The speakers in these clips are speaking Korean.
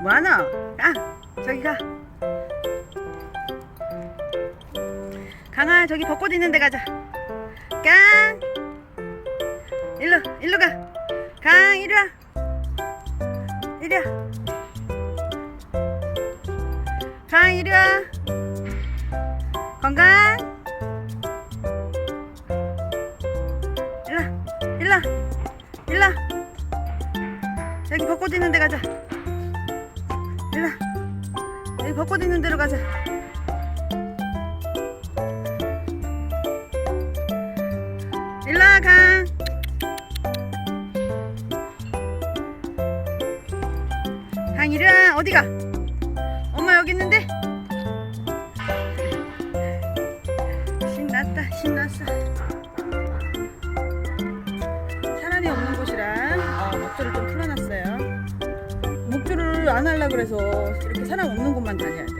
뭐하노? 아 저기 가. 강아 저기 벚꽃 있는 데 가자. 깡 일로 일로 가강 이리 와. 이리 와강 이리 와. 건강! 일로 와, 일로 와, 일로 와. 여기 벚꽃 있는 데 가자 와. 여기 벚꽃 있는 데로 가자. 일로 와 강. 강 이리 와. 어디가? 엄마 여기 있는데? 신났다 신났어 목줄을 안 하려 그래서 이렇게 사람 없는 곳만 다녀야 돼.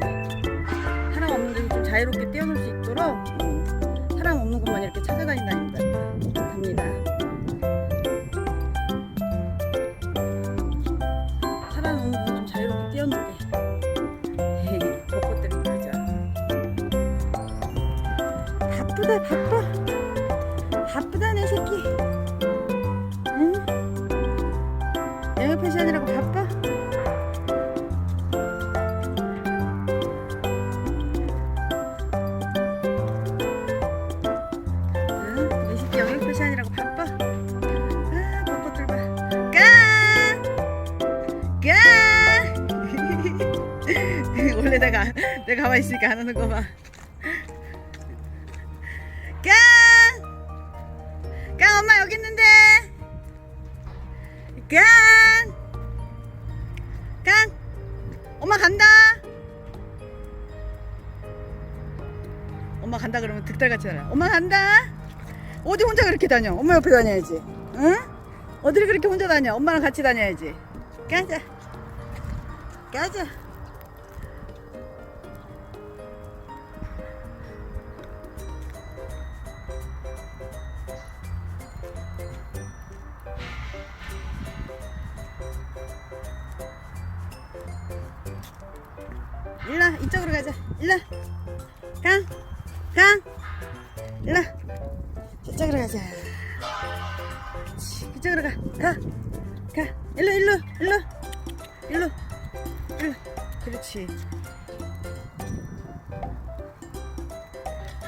사람 없는 데서 좀 자유롭게 뛰어놀 수 있도록 음, 사람 없는 곳만 이렇게 찾아다닌다니까. 답니다. 사람 없는 곳좀 자유롭게 뛰어놀게. 벚꽃 때문에 그러죠. 바쁘다 바빠. 바쁘다 내 새끼. 응? 영어 패션이라고 바빠? 내가 내가 가만히 있으니까 안 하는 거 봐. 깡! 깡 엄마 여기 있는데. 깡! 깡! 엄마 간다. 엄마 간다 그러면 득달같이 하라. 엄마 간다. 어디 혼자 그렇게 다녀? 엄마 옆에 다녀야지. 응? 어디를 그렇게 혼자 다녀? 엄마랑 같이 다녀야지. 가자. 가자. 일로 와, 이쪽으로 가자 일로! 강! 일로 와. 저쪽으로 가자 그렇지, 그쪽으로 가 가! 가! 일로 일로 일로 일로 일로 그렇지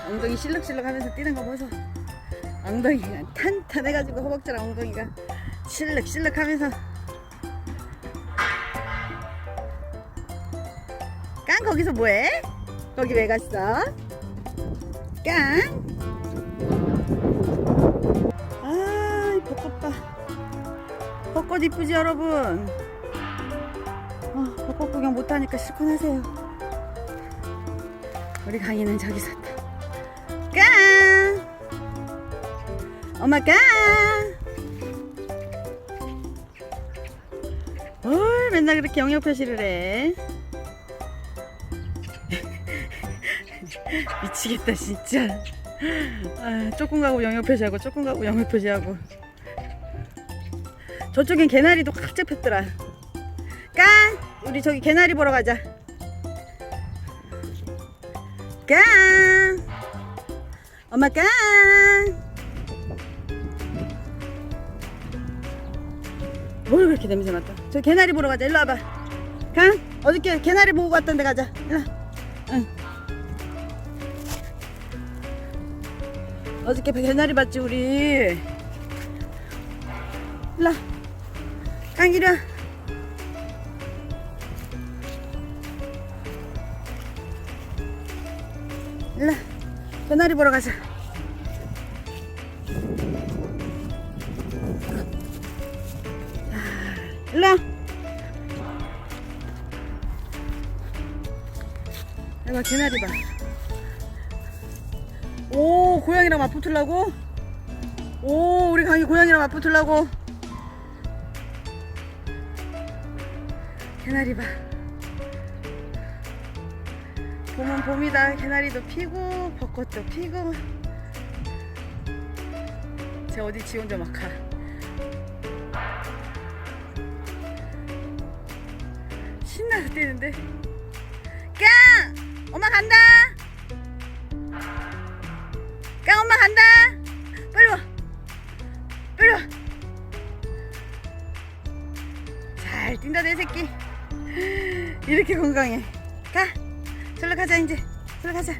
엉덩이 실룩실룩 하면서 뛰는 거 보소 엉덩이가 탄탄해가지고 허벅지랑 엉덩이가 실룩실룩 하면서 깡 거기서 뭐해? 거기 왜 갔어? 깡? 아, 이 벚꽃 봐. 벚꽃 이쁘지 여러분? 어, 벚꽃 구경 못 하니까 실컷 하세요. 우리 강이는 저기서 다. 깡! 엄마 깡! 뭘 맨날 그렇게 영역 표시를 해? 미치겠다 진짜. 아, 조금 가고 영역 표시하고 조금 가고 영역 표시하고. 저쪽엔 개나리도 꽉 잡혔더라. 깡 우리 저기 개나리 보러 가자. 깡 엄마 깡뭘 그렇게 냄새 맡아? 저 개나리 보러 가자. 일로 와봐. 강 어저께 개나리 보고 갔던데 가자. 일로 와. 응. 어저께 개나리 봤지 우리. 깡이리 와 일로 개나리 보러 가자. 와. 이거 개나리 봐 오 고양이랑 맞붙으려고? 오 우리 강이 고양이랑 맞붙으려고? 개나리 봐. 봄은 봄이다. 개나리도 피고 벚꽃도 피고. 쟤 어디 지 혼자 막가? 신나서 뛰는데. 잘 뛴다 내 새끼. 이렇게 건강해. 가! 절로 가자 이제. 절로 가자.